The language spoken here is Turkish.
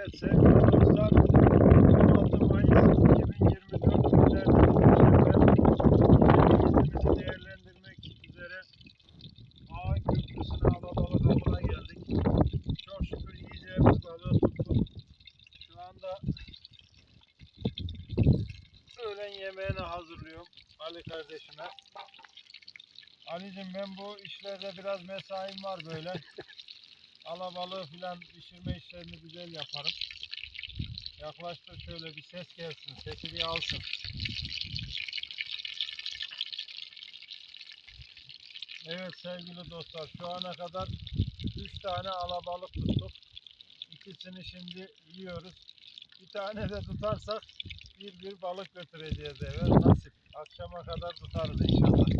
Sevgili dostlar 16 Mayıs 2024 günlerden İzmir'imizi değerlendirmek üzere Ağa Köprüsü'ne alabalık avına geldik. Çok şükür yiyeceğimiz balığı. Şu anda öğlen yemeğini hazırlıyorum Ali kardeşime. Ali'cim ben bu işlerde biraz mesaim var böyle. Alabalığı filan pişirme işlerini güzel yaparım. Yaklaştır şöyle bir ses gelsin. Sesi bir alsın. Evet sevgili dostlar şu ana kadar 3 tane alabalık tuttuk. İkisini şimdi yiyoruz. Bir tane de tutarsak bir bir balık götüreceğiz eve. Nasip. Akşama kadar tutarız inşallah.